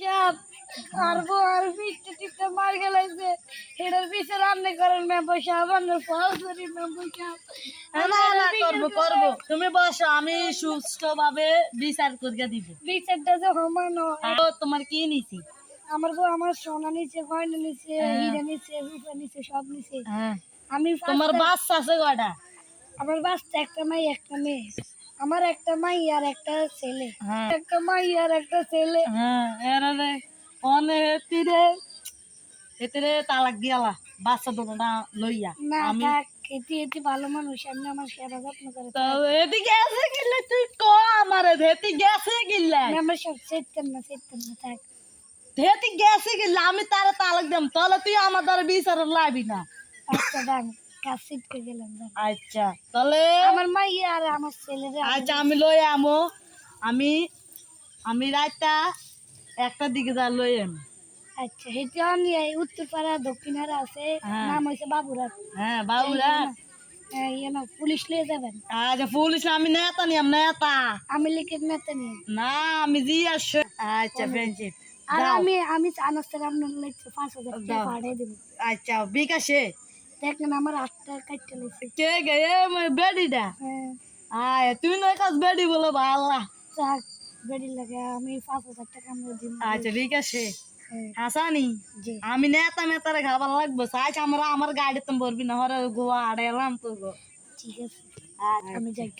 চাপ আর আর পিঠটা টিপটা মার গেলাইছে। এটার পিছে রান্না করেন মেম্বার সাহেব আমরা ফল করি মেম্বার সাহেব না না করব করব। তুমি বসো আমি সুস্থ বিচার করিয়া দিব। বিচারটা যে সমানো তোমার কি নিছি? আমার বউ আমার সোনা নিচে গয়না নিচে হিরা নিচে রূপা নিচে সব নিচে হ্যাঁ। আমি তোমার বাচ্চা আছে কটা আমার বাচ্চা একটা মাই একটা মেয়ে। আমার একটা মাই আর একটা ছেলে। হ্যাঁ। একটা মাই আর একটা ছেলে। হ্যাঁ এরা রে অনে হেতিরে হেতিরে তালাক দিয়ালা বাচ্চা দুটো না লইয়া। আমি এটি এটি ভালো মানুষ এমনি আমার সেবা যত্ন করে তো এদিকে গেছে গিলে তুই ক আমারে? হেতি গেছে গিলে। মেম্বার সাহেব চেতেন না চেতেন না থাক। হেতি গেছে গিলে আমি তারে তালাক দেম তাহলে তুই আমার দ্বারা বিচার লাইবি না। আচ্ছা ডান কাজ ছিটকে গেলাম আচ্ছা তাহলে আমার মাই আমার আচ্ছা আমি লই আমো। আমি আমি রাতটা একটা দিকে যা লই আমি। আচ্ছা হেঁটে অনি উত্তরপাড়া দক্ষিণারা আছে হ্যাঁ। নাম হয়েছে বাবুরাত। হ্যাঁ বাবুরা হ্যাঁ, না পুলিশ লিয়ে যাবেন। আচ্ছা পুলিশ আমি নেতা নিয়াম নেতা। আমি লিখিত নেতা নিয়ে না আমি জি আচ্ছা ফ্রেন্ডশিপ। আর দাও। আমি আমি আনাস্তার আপনার লাগছে পাঁচ হাজার টাকা পাঠিয়ে দেবো। আচ্ছা বিকাশে। দেখেন আমার আটটা কাটতে লাগছে কে গে বেডিটা। হ্যাঁ। আয় তুই নয় কাজ বেডি বলো ভাল্লা চাক বেড়ি লাগে আমি পাঁচ হাজার টাকা আমরা দিব আচ্ছা ঠিক আছে। হাসানি আমি নেতা নেতার খাবার লাগবো সাইজ আমরা আমার গাড়িতে বলবি না হরে গোয়া আড়াইলাম তো গো। ঠিক আছে। আমি যাই